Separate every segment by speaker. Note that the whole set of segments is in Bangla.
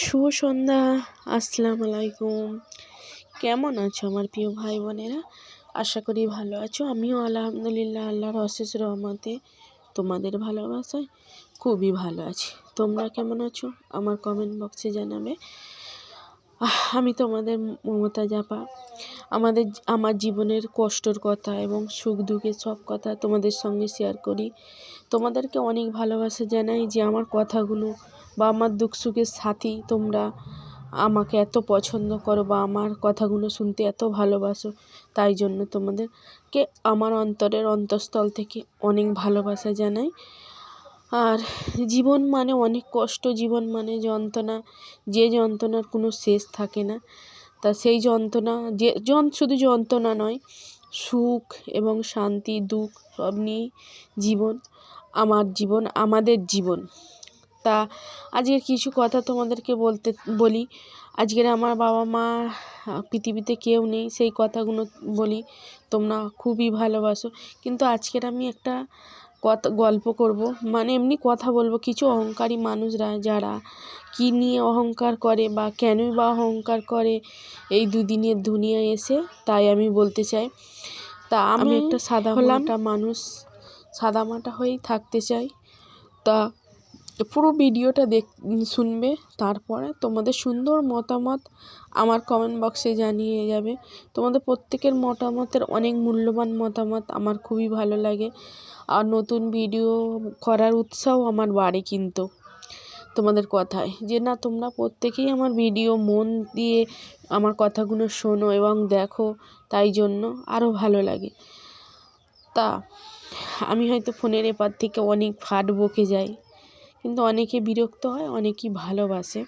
Speaker 1: শুভ সন্ধ্যা, আসসালামু আলাইকুম। কেমন আছো আমার প্রিয় ভাই বোনেরা আশা করি ভালো আছো। আমিও আলহামদুলিল্লাহ আল্লাহর অশেষ রহমতে তোমাদের ভালোবাসায় খুবই ভালো আছি। তোমরা কেমন আছো? আমার কমেন্ট বক্সে জানাবে। আমি তোমাদের মমতা জাপা আমাদের আমার জীবনের কষ্টর কথা এবং সুখ দুঃখের সব কথা তোমাদের সঙ্গে শেয়ার করি। তোমাদেরকে অনেক ভালোবাসা জানাই যে আমার কথাগুলো বা আমার দুঃখ সুখের সাথী তোমরা আমাকে এত পছন্দ করো বা আমার কথাগুলো শুনতে এত ভালোবাসো, তাই জন্য তোমাদেরকে আমার অন্তরের অন্তঃস্থল থেকে অনেক ভালোবাসা জানাই। আর জীবন মানে অনেক কষ্ট, জীবন মানে যন্ত্রণা, যে যন্ত্রণার কোনো শেষ থাকে না। তা সেই যন্ত্রণা, যে শুধু যন্ত্রণা নয়, সুখ এবং শান্তি, দুঃখ সব নিয়েই জীবন, আমার জীবন, আমাদের জীবন। তা আজকের কিছু কথা তোমাদেরকে বলতে বলি। আজকের আমার বাবা মা পৃথিবীতে কেউ নেই সেই কথাগুলো বলি। তোমরা খুবই ভালোবাসো। কিন্তু আজকের আমি একটা কথা গল্প করব। মানে এমনি কথা বলব কিছু অহংকারী মানুষরা যারা কী নিয়ে অহংকার করে বা কেনই বা অহংকার করে এই দুদিনের দুনিয়ায় এসে তাই আমি বলতে চাই। তা আমি একটা সাদা মাটা মানুষ সাদামাটা হয়েই থাকতে চাই। তা পুরো ভিডিওটা দেখ শুনবে, তারপরে তোমাদের সুন্দর মতামত আমার কমেন্ট বক্সে জানিয়ে যাবে। তোমাদের প্রত্যেকের মতামতের অনেক মূল্যবান মতামত আমার খুবই ভালো লাগে। আর নতুন ভিডিও করার উৎসাহ আমার বাড়ে কিন্তু তোমাদের কথায়। যে না, তোমরা প্রত্যেকেই আমার ভিডিও মন দিয়ে আমার কথাগুলো শোনো এবং দেখো, তাই জন্য আরও ভালো লাগে। তা, আমি হয়তো ফোনের এপার থেকে অনেক ফাট বকে যাই। কিন্তু অনেকে বিরক্ত হয়, অনেকেই ভালোবাসে।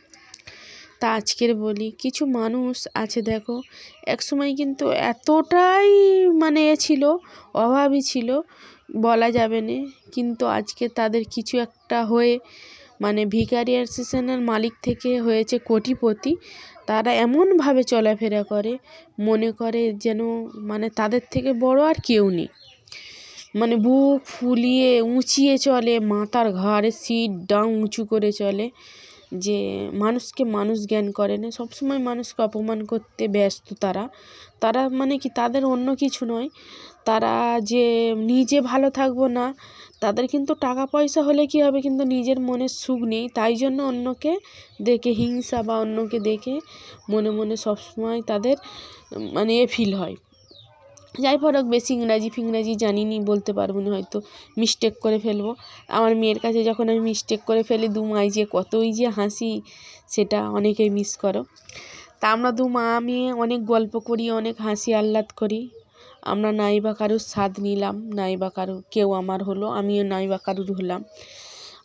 Speaker 1: তা আজকের বলি, কিছু মানুষ আছে দেখো, একসময় কিন্তু এতটাই মানে এ ছিল অভাবী ছিল, বলা যাবে না, কিন্তু আজকে তাদের কিছু একটা হয়ে মানে ভিকারি অ্যাসোসিয়েশনের মালিক থেকে হয়েছে কোটিপতি, তারা এমনভাবে চলাফেরা করে, মনে করে যেন মানে তাদের থেকে বড় আর কেউ নেই। মানে বুক ফুলিয়ে উঁচিয়ে চলে, মাথার ঘাড়ে সিট ডাং উঁচু করে চলে, যে মানুষকে মানুষ জ্ঞান করে না। সবসময় মানুষকে অপমান করতে ব্যস্ত তারা। তারা মানে কি, তাদের অন্য কিছু নয়। তারা যে নিজে ভালো থাকব না, তাদের কিন্তু টাকা পয়সা হলে কী হবে? কিন্তু নিজের মনের সুখ নেই। তাই জন্য অন্যকে দেখে, হিংসা বা অন্যকে দেখে মনে মনে সবসময় তাদের মানে এ ফিল হয়। যাই হোক বেশি ইংরাজি ফিংরাজি জানি নি বলতে পারব না হয়তো। মিস্টেক করে ফেলব। আমার মেয়ের কাছে যখন আমি মিস্টেক করে ফেলি, দু মাই যে কতই যে হাসি, সেটা অনেকেই মিস করো। তা আমরা দু মা মেয়ে অনেক গল্প করি, অনেক হাসি আহ্লাদ করি। আমরা নাই বা কারুর স্বাদ নিলাম, নাই বা কারু কেউ আমার হলো, আমিও নাই বা কারুর হলাম।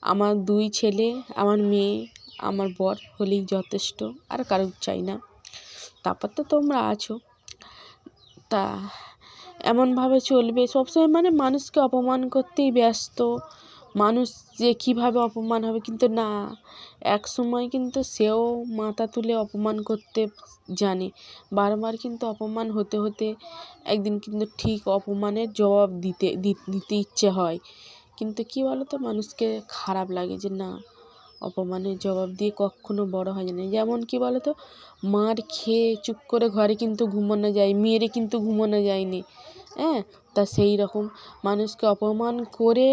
Speaker 1: আমার দুই ছেলে, আমার মেয়ে, আমার বর হলেই যথেষ্ট, আর কারুর চাই না। তারপর তো তোমরা আছো। তা এমনভাবে চলবে। সবসময় মানে মানুষকে অপমান করতেই ব্যস্ত। মানুষ যে কীভাবে অপমান হবে কিন্তু না। এক সময় কিন্তু সেও মাথা তুলে অপমান করতে জানে। বারবার কিন্তু অপমান হতে হতে একদিন কিন্তু ঠিক অপমানের জবাব দিতে দিতে ইচ্ছে হয়। কিন্তু কী বলো তো মানুষকে খারাপ লাগে যে না, অপমানের জবাব দিয়ে কখনো বড় হয় না। যেমন কী বলো তো মার খেয়ে চুপ করে ঘরে কিন্তু ঘুমানো যায়, মেয়েরে কিন্তু ঘুমোনো যায়নি। হ্যাঁ তা সেই রকম মানুষকে অপমান করে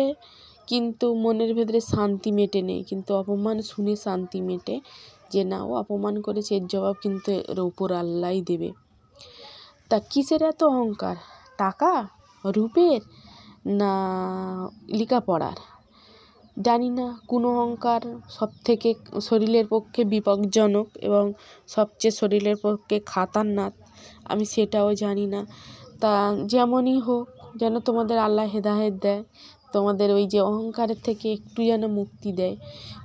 Speaker 1: কিন্তু মনের ভেতরে শান্তি মেটে নেই কিন্তু অপমান শুনে শান্তি মেটে যে না, ও অপমান করেছে, এর জবাব কিন্তু এর উপর আল্লাহই দেবে। তা কিসের এত অহংকার? টাকা? রূপের? না, লেখাপড়ার? জানি না, কোন অহংকার সব থেকে শরীরের পক্ষে বিপজ্জনক এবং সবচেয়ে শরীরের পক্ষে খাতারনাক, আমি সেটাও জানি না। তা যেমনই হোক, যেন তোমাদের আল্লাহ হেদায়েত দেয়, তোমাদের ওই যে অহংকারের থেকে একটু যেন মুক্তি দেয়।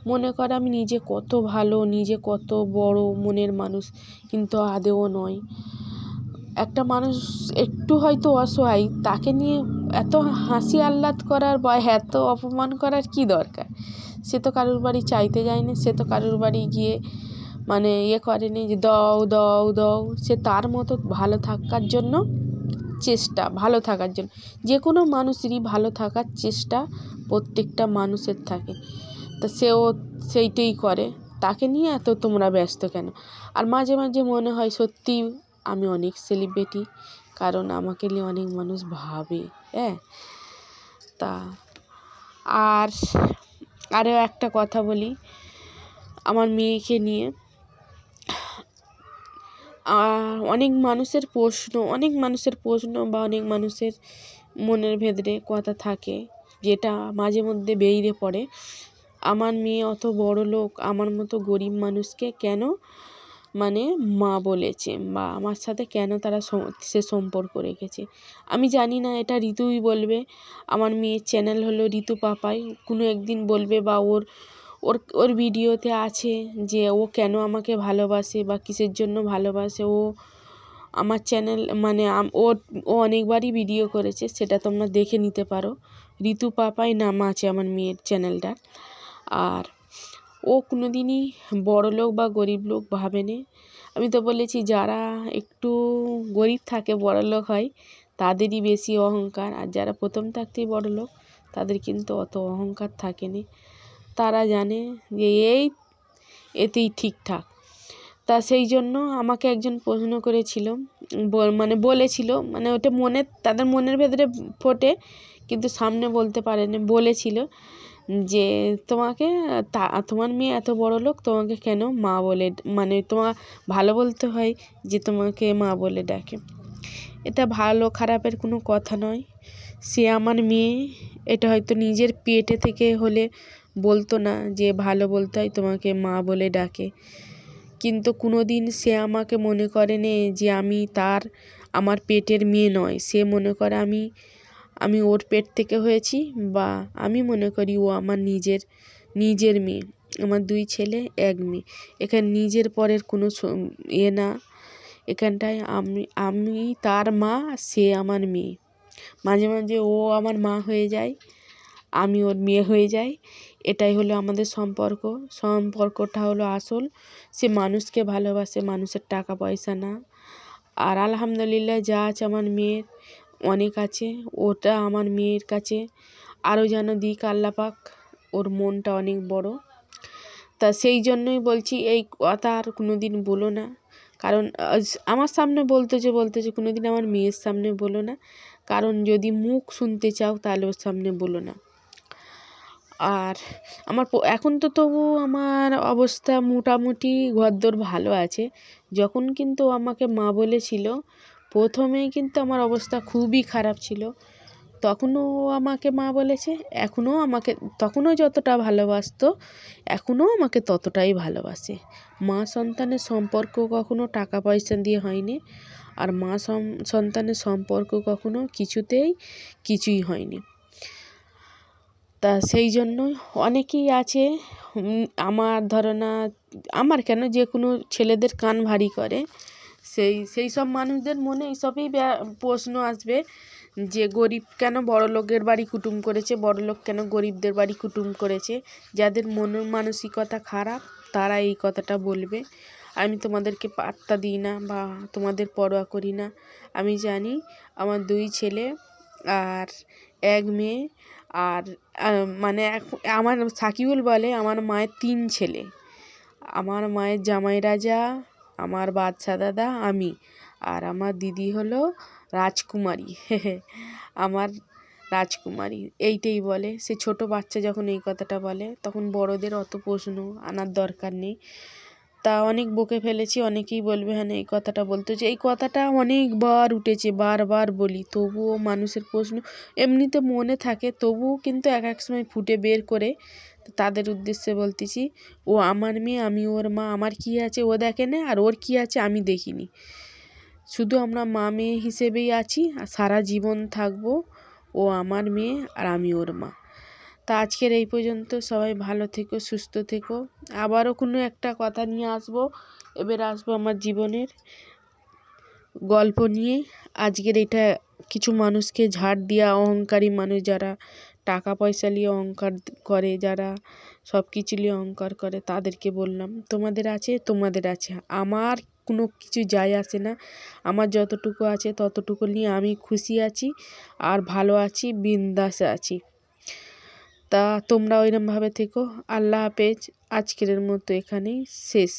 Speaker 1: মনে করো আমি নিজে কত ভালো, নিজে কত বড় মনের মানুষ, কিন্তু আদেও নয়। একটা মানুষ একটু হয়তো অসহায়, তাকে নিয়ে এত হাসি আহ্লাদ করার বা এত অপমান করার কী দরকার? সে তো কারোর বাড়ি চাইতে যায়নি সে তো কারোর বাড়ি গিয়ে মানে ইয়ে করেনি যে, দও দও দও। সে তার মতো ভালো থাকার জন্য চেষ্টা, ভালো থাকার জন্য। যে কোনো মানুষেরই ভালো থাকার চেষ্টা প্রত্যেকটা মানুষের থাকে। তা সেও সেইটাই করে। তাকে নিয়ে এত তোমরা ব্যস্ত কেন? আর মাঝে মাঝে মনে হয় সত্যি আমি অনেক সেলিব্রিটি কারণ আমাকে নিয়ে অনেক মানুষ ভাবে হ্যাঁ? তা আর আরও একটা কথা বলি। আমার মেয়েকে নিয়ে অনেক মানুষের প্রশ্ন, অনেক মানুষের প্রশ্ন বা অনেক মানুষের মনের ভেতরে কথা থাকে যেটা মাঝে মধ্যে বেরিয়ে পড়ে। আমার মেয়ে অত বড় লোক, আমার মতো গরিব মানুষকে কেন মানে মা বলেছে বা আমার সাথে কেন তারা সে সম্পর্ক রেখেছে? আমি জানি না, এটা ঋতুই বলবে। আমার মেয়ের চ্যানেল হলো ঋতু পাপাই। কোনো একদিন বলবে বা ওর ওর ওর ভিডিওতে আছে যে ও কেন আমাকে ভালোবাসে বা কিসের জন্য ভালোবাসে। ও আমার চ্যানেল মানে ওর ও অনেকবারই ভিডিও করেছে, সেটা তোমরা দেখে নিতে পারো। ঋতু পাপাই নাম আছে আমার মেয়ের চ্যানেলটার। আর ও কোনো দিনই বড়লোক বা গরিব লোক ভাবেনি। আমি তো বলেছি, যারা একটু গরিব থাকে, বড়লোক হয়, তাদেরই বেশি অহংকার। আর যারা প্রথম থাকতেই বড়লোক, তাদের কিন্তু অত অহংকার থাকেনি। তারা জানে যে এই এতেই ঠিকঠাক। তা সেই জন্য আমাকে একজন প্রশ্ন করেছিল মানে বলেছিল মানে ওটা মনে, তাদের মনের ভেতরে ফোটে, কিন্তু সামনে বলতে পারেনি, বলেছিল যে তোমাকে, তা, তোমার মেয়ে এত বড় লোক, তোমাকে কেন মা বলে মানে তোমার ভালো বলতে হয় যে তোমাকে মা বলে ডাকে। এটা ভালো খারাপের কোনো কথা নয়। সে আমার মেয়ে, এটা হয়তো নিজের পেটে থেকে হলে বলতো না যে ভালো বলতে হয়, তোমাকে মা বলে ডাকে। কিন্তু কোনো দিন সে আমাকে মনে করে নে যে আমি তার, আমার পেটের মেয়ে নয়। সে মনে করে আমি আমি ওর পেট থেকে হয়েছি বা আমি মনে করি ও আমার নিজের নিজের মেয়ে। আমার দুই ছেলে, এক মেয়ে। এখানে নিজের পরের কোনো এ না। এখানটায় আমি আমি তার মা, সে আমার মেয়ে। মাঝে মাঝে ও আমার মা হয়ে যায়, আমি ওর মেয়ে হয়ে যাই। এটাই হলো আমাদের সম্পর্ক। সম্পর্কটা হলো আসল। সে মানুষকে ভালোবাসে, মানুষের টাকা পয়সা না। আর আলহামদুলিল্লাহ যা আছে আমার মেয়ের, অনেক আছে। ওটা আমার মেয়ের কাছে আরও যেন দিক আল্লাপাক, ওর মনটা অনেক বড়। তা সেই জন্যই বলছি, এই কথা আর কোনো দিন বলো না। কারণ আমার সামনে বলতেছে বলতেছে কোনো দিন আমার মেয়ের সামনে বলো না। কারণ যদি মুখ শুনতে চাও, তাহলে ওর সামনে বলো না। আর আমার এখন তো তবু আমার অবস্থা মোটামুটি ঘরদোর ভালো আছে। যখন কিন্তু আমাকে মা বলেছিল, প্রথমেই কিন্তু আমার অবস্থা খুবই খারাপ ছিল। তখনও আমাকে মা বলেছে, এখনও আমাকে, তখনও যতটা ভালোবাসতো, এখনও আমাকে ততটাই ভালোবাসে। মা সন্তানের সম্পর্ক কখনও টাকা পয়সা দিয়ে হয়নি আর মা সন্তানের সম্পর্ক কখনও কিছুতেই কিছুই হয়নি। তা সেই জন্যই অনেকেই আছে আমার ধরো না, আমার কেন যে কোনো ছেলেদের কান ভারী করে, সেই সেই সব মানুষদের মনে এইসবই প্রশ্ন আসবে যে গরিব কেন বড়লোকের বাড়ি কুটুম করেছে বড়লোক কেন গরিবদের বাড়ি কুটুম করেছে, যাদের মন মানসিকতা খারাপ তারা এই কথাটা বলবে। আমি তোমাদেরকে পাত্তা দিই না বা তোমাদের পরোয়া করি না। আমি জানি আমার দুই ছেলে আর এক মেয়ে আর মানে আমার সাকিবুল বলে আমার মায়ের তিন ছেলে। আমার মায়ের জামাই রাজা, আমার বাদশা দাদা, আমি। আর আমার দিদি হলো রাজকুমারী। আমার রাজকুমারী, এইটাই বলে। সে ছোট বাচ্চা যখন এই কথাটা বলে, তখন বড়দের অত প্রশ্ন আনার দরকার নেই। তা অনেক বকে ফেলেছি, অনেকেই বলবে হ্যাঁ এই কথাটা বলতে হচ্ছে। এই কথাটা অনেকবার উঠেছে, বারবার বলি। তবুও মানুষের প্রশ্ন এমনিতে মনে থাকে, তবুও কিন্তু এক এক সময় ফুটে বের করে তাদের উদ্দেশ্যে বলতেছি, ও আমার মেয়ে, আমি ওর মা, আমার কী আছে ও দেখে না, আর ওর কী আছে আমি দেখিনি। শুধু আমরা মা মেয়ে হিসেবেই আছি, আর সারা জীবন থাকব ও আমার মেয়ে আর আমি ওর মা। তা আজকের এই পর্যন্ত। সবাই ভালো থেকো, সুস্থ থেকো। আবারও কোনো একটা কথা নিয়ে আসব। এবার আসব আমার জীবনের গল্প নিয়ে। আজকের এটা কিছু মানুষকে ঝাড় দেওয়া অহংকারী মানুষ যারা টাকা পয়সা নিয়ে অহংকার করে, যারা সব কিছু নিয়ে অহংকার করে, তাদেরকে বললাম, তোমাদের আছে তোমাদের আছে। আমার কোনো কিছু যায় আসে না। আমার যতটুকু আছে ততটুকু নিয়ে আমি খুশি আছি আর ভালো আছি, বিন্দাসে আছি। তা তোমরা ওইরমভাবে থেকো। আল্লাহ হাফেজ। আজকের মতো এখানেই শেষ।